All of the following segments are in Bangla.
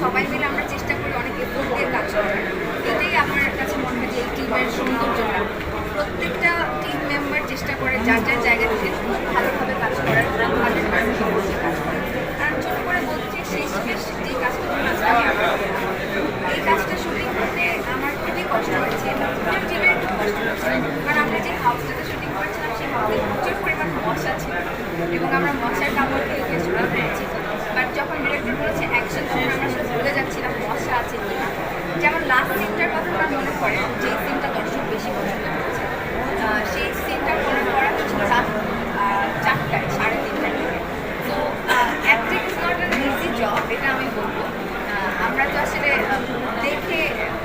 সবাই মিলে আমরা চেষ্টা করি অনেক এফোর্ট কাজ করার। এটাই আমার কাছে মনে হয় যে এই টিমের সৌন্দর্যটা প্রত্যেকটা টিম মেম্বার চেষ্টা করে যার যার জায়গা থেকে খুব ভালোভাবে কাজ করার পার্সেন্ট কাজ করে কারণ ছোট করে বলছি, শেষ শেষ, যে কাজটা এই কাজটা শুটিং করতে আমার খুবই কষ্ট হয়েছে। টিমের খুব কষ্ট হয়েছে। কারণ আমরা যে হাউসটাতে শুটিং করেছিলাম, সেই হাউসে প্রচুর পরিমাণ মশা ছিল। এবং আমরা মশার কাপড় দিয়ে গিয়ে শুটিং করেছি বাট যখন ডিরেক্টর বলেছে অ্যাকশন বলব আমরা তো আসলে দেখে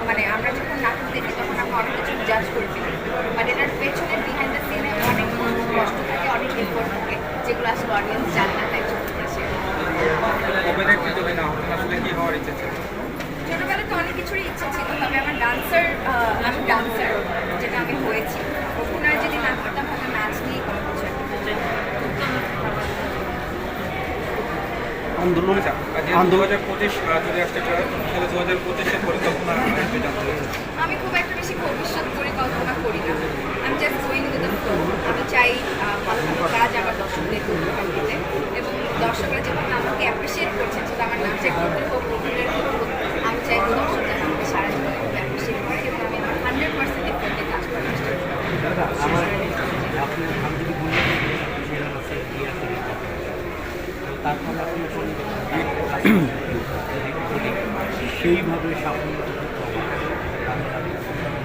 মানে আমরা যখন নাটক দেখি তখন আমরা অনেক কিছু জাজ করে ফেলি। বাট এটার পেছনে বিহাইন্ড দ্য সিনে অনেক কষ্ট থাকে অনেক এফোর্ট থাকে যেগুলো আসলে অডিয়েন্স জানে না তাই তো অনেক কিছুরই ইচ্ছা ছিল তবে আমার ডান্সার আমি ডান্সার জানতে আন্দোলন আমি খুব একটা বেশি ভবিষ্যৎ পরিকল্পনা করি না। আমি just going with the flow আমি চাই ভালো ভালো কাজ আমার দর্শকদের উপহার এবং দর্শকরা যেভাবে আমাকে অ্যাপ্রিসিয়েট করছেন সেটা আমার নাচের ক্ষেত্রে হোক অভিনয়ের ক্ষেত্রে হোক আমি চাই যে দর্শক যেন আমাকে সারা জীবন অ্যাপ্রিসিয়েট করে এবং আমি আমার হান্ড্রেড পার্সেন্ট এফোর্টে কাজ করার চেষ্টা করি দাদা আমার আপনি আমি যদি বলি যে সেটা হচ্ছে ইয়ে আছে তারপর আপনি যখন সেইভাবে সাফল্য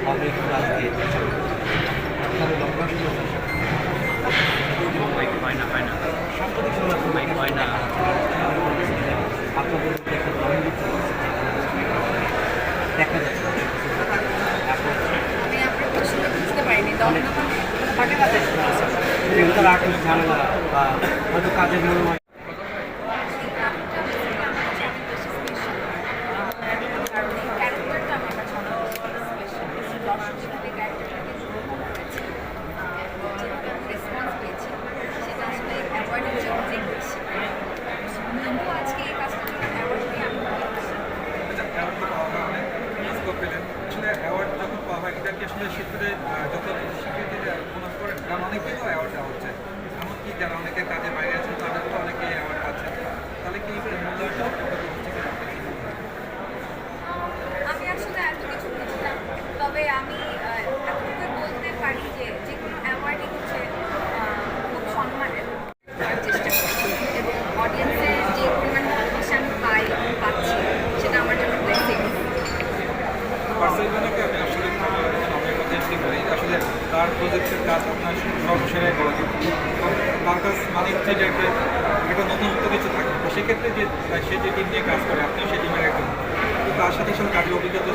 অনেক হয় না হয় না হয় না আপনাদের। দেখা যাচ্ছে আমি আপনার বুঝতে পারিনি বাজে ঝামেলা বা হয়তো কাজের মনে হয় ক্যারেক্টারটা আমার কাছে অনেক স্পেশাল দর্শক যেভাবে ক্যারেক্টারটাকে উপভোগ করেছে যেভাবে আমি রেসপন্স পেয়েছি সেটা আসলে অ্যাওয়ার্ডের চেয়ে অনেক বেশি তবুও আজকে এই কাজটার জন্য অ্যাওয়ার্ড পেয়ে আমি অনেক খুশি। আচ্ছা অ্যাওয়ার্ড তো পাওয়া হয় অনেক স্কোপ পেলেন আসলে অ্যাওয়ার্ড যখন পাওয়া হয় এটা কি আসলে যত স্বীকৃতি প্রদান করেন? কারণ অনেকেই তো অ্যাওয়ার্ড দেওয়া হচ্ছে। এমনকি যারা অনেকে কাজে বাইরে আছেন তাদের তো অনেকে অ্যাওয়ার্ড পাচ্ছেন তাহলে কি মূল্যায়নটা কতটা হচ্ছে কিনা আপনি কি মনে করেন? আমি আসলে এত কিছু বুঝি না তবে আমি আহ, এতটুকু বলতে পারি যে যে কোনো অ্যাওয়ার্ডই হচ্ছে আহ, খুব সম্মানের করার চেষ্টা করি এবং অডিয়েন্সের যে পরিমাণ ভালোবাসা আমি পাই পাচ্ছি সেটা আমার জন্য ব্লেসিং বার্সেলোনাকে আমি আসলে আমার কথা একটু আসলে তার প্রজেক্টের কাজ আপনার সব সেরে করা তার কাজ হচ্ছে যে একটা একটা নতুনত্ব কিছু থাকে সেক্ষেত্রে যে, সে যে টিম নিয়ে কাজ করে, আপনিও সেই টিমের একজন। তার সাথে সাথে কাজের অভিজ্ঞতা